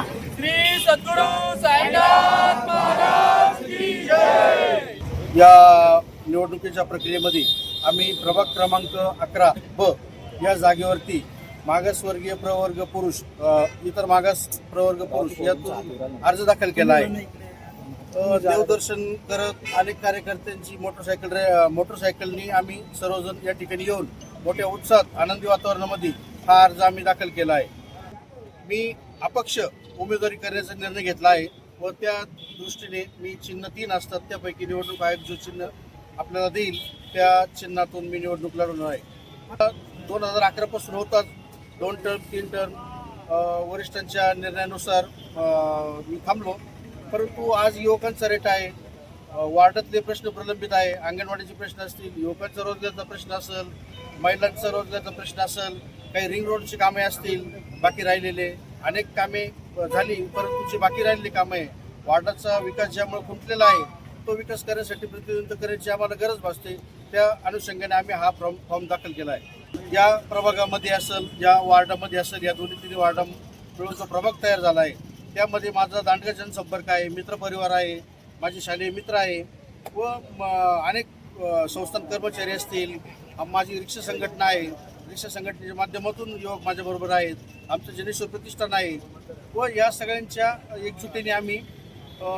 श्री सद्गुरु साईनाथ महाराज की जय. या निवडणुकीच्या प्रक्रियेमध्ये आम्ही प्रभाग क्रमांक अकरा ब या जागेवरती मागासवर्गीय प्रवर्ग पुरुष इतर मागास प्रवर्ग पुरुष यातून अर्ज दाखल केला आहे. देवदर्शन करत अनेक कार्यकर्त्यांची मोटरसायकल मोटरसायकलनी आम्ही सर्वजण या ठिकाणी येऊन मोठ्या उत्साहात आनंदी वातावरणामध्ये हा अर्ज आम्ही दाखल केला आहे. मी अपक्ष उमेदवारी करण्याचा निर्णय घेतला आहे व त्या दृष्टीने मी चिन्ह तीन असतात त्यापैकी निवडणूक आयोग जो चिन्ह आपल्याला देईल त्या चिन्हातून मी निवडणूक लढवणार आहे. दोन हजार अकरापासून होतात दोन टर्म तीन टर्म वरिष्ठांच्या निर्णयानुसार मी थांबलो. परंतु आज युवकांचा रेट आहे वार्डातले प्रश्न प्रलंबित आहे अंगणवाडीचे प्रश्न असतील युवकांचा रोजगारचा प्रश्न असेल महिलांचा रोजगारचा प्रश्न असेल काही रिंग रोडची कामे असतील बाकी राहिलेले अनेक कामे झाली परंतु जी बाकी राहिलेली कामे आहे वार्डाचा विकास ज्यामुळे खुंटलेला आहे तो विकास करण्यासाठी प्रतिनिधित्व करण्याची आम्हाला गरज भासते. त्या अनुषंगाने आम्ही हा फॉर्म फॉर्म दाखल केला आहे. या प्रभागामध्ये असेल या वार्डामध्ये असेल या दोन्ही तिन्ही वार्डा मिळून जो प्रभाग तयार झाला आहे. त्यामध्ये माझा दांडगा जनसंपर्क आहे मित्रपरिवार आहे माझे शालेय मित्र आहे व म, अनेक संस्थान कर्मचारी असतील माझी रिक्षा संघटना आहे. रिक्षा संघटनेच्या माध्यमातून युवक माझ्याबरोबर आहेत. आमचं जनेश्वर प्रतिष्ठान आहे. व या सगळ्यांच्या एकजुटीने आम्ही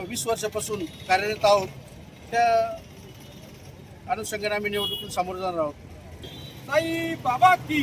वीस वर्षापासून कार्यरत आहोत. त्या अनुषंगाने आम्ही निवडणुकीत सामोरं जाणार आहोत. साई बाबा की